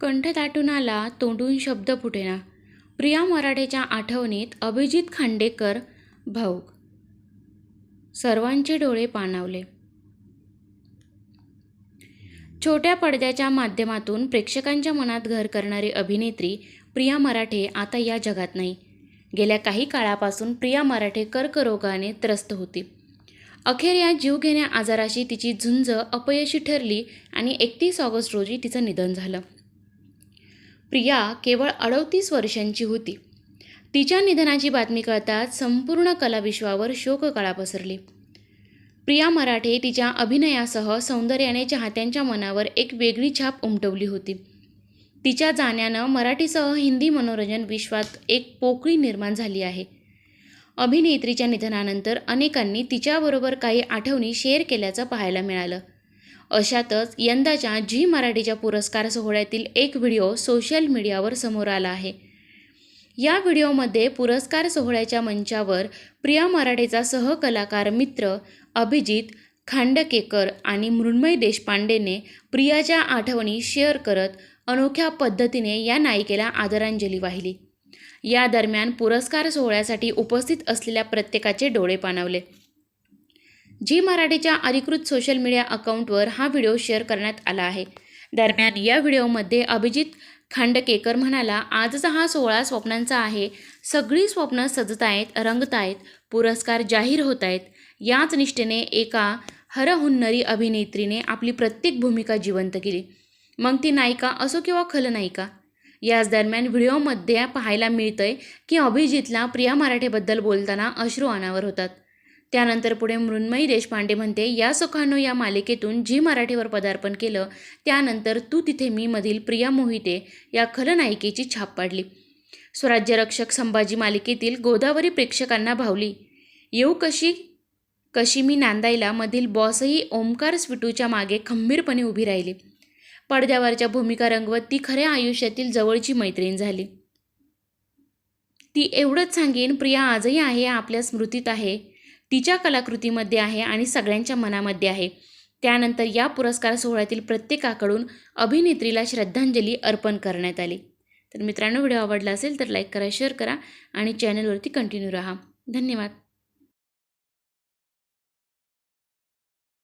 कंठ दाटून आला तोंडून शब्द फुटेना. प्रिया मराठेच्या आठवणीत अभिजित खांडेकर भाऊक. सर्वांचे डोळे पाणावले. छोट्या पडद्याच्या माध्यमातून प्रेक्षकांच्या मनात घर करणारी अभिनेत्री प्रिया मराठे आता या जगात नाही. गेल्या काही काळापासून प्रिया मराठे कर्करोगाने त्रस्त होती. अखेर या जीवघेण्या आजाराशी तिची झुंज अपयशी ठरली आणि एकतीस ऑगस्ट रोजी तिचं निधन झालं. प्रिया केवळ अडतीस वर्षांची होती. तिच्या निधनाची बातमी कळताच संपूर्ण कलाविश्वावर शोककळा पसरली. प्रिया मराठे तिच्या अभिनयासह सौंदर्याने चाहत्यांच्या मनावर एक वेगळी छाप उमटवली होती. तिच्या जाण्यानं मराठीसह हिंदी मनोरंजन विश्वात एक पोकळी निर्माण झाली आहे. अभिनेत्रीच्या निधनानंतर अनेकांनी तिच्याबरोबर काही आठवणी शेअर केल्याचं पाहायला मिळालं. अशातच यंदाच्या झी मराठीच्या पुरस्कार सोहळ्यातील एक व्हिडिओ सोशल मीडियावर समोर आला आहे. या व्हिडिओमध्ये पुरस्कार सोहळ्याच्या मंचावर प्रिया मराठेचा सहकलाकार मित्र अभिजित खांडकेकर आणि मृण्मय देशपांडेने प्रियाच्या आठवणी शेअर करत अनोख्या पद्धतीने या नायिकेला आदरांजली वाहिली. या दरम्यान पुरस्कार सोहळ्यासाठी उपस्थित असलेल्या प्रत्येकाचे डोळे पाणावले. जी मराठीच्या अधिकृत सोशल मीडिया अकाउंटवर हा व्हिडिओ शेअर करण्यात आला आहे. दरम्यान या व्हिडिओमध्ये अभिजित खांडकेकर म्हणाला आजचा हा सोहळा स्वप्नांचा आहे. सगळी स्वप्न सजत आहेत रंगत आहेत पुरस्कार जाहीर होत आहेत. याच निष्ठेने एका हरहुन्नरी अभिनेत्रीने आपली प्रत्येक भूमिका जिवंत केली. मग ती नायिका असो किंवा खलनायिका याच दरम्यान व्हिडिओमध्ये पाहायला मिळतंय की अभिजितला प्रिया मराठेबद्दल बोलताना अश्रू अनावर होतात. त्यानंतर पुढे मृण्मयी देशपांडे म्हणते या सुखानो या मालिकेतून जी मराठीवर पदार्पण केलं त्यानंतर तू तिथे मी मधील प्रिया मोहिते या खलनायिकेची छाप पाडली. स्वराज्यरक्षक संभाजी मालिकेतील गोदावरी प्रेक्षकांना भावली. येऊ कशी कशी मी नांदायला मधील बॉसही ओमकार स्विटूच्या मागे खंबीरपणे उभी राहिली. पडद्यावरच्या भूमिका रंगवत ती खऱ्या आयुष्यातील जवळची मैत्रीण झाली. ती एवढंच सांगेन प्रिया आजही आहे आपल्या स्मृतीत आहे. तिच्या कलाकृतीमध्ये आहे आणि सगळ्यांच्या मनामध्ये आहे. त्यानंतर या पुरस्कार सोहळ्यातील प्रत्येकाकडून अभिनेत्रीला श्रद्धांजली अर्पण करण्यात आली. तर मित्रांनो व्हिडिओ आवडला असेल तर लाईक करा शेअर करा आणि चॅनलवरती कंटिन्यू राहा. धन्यवाद.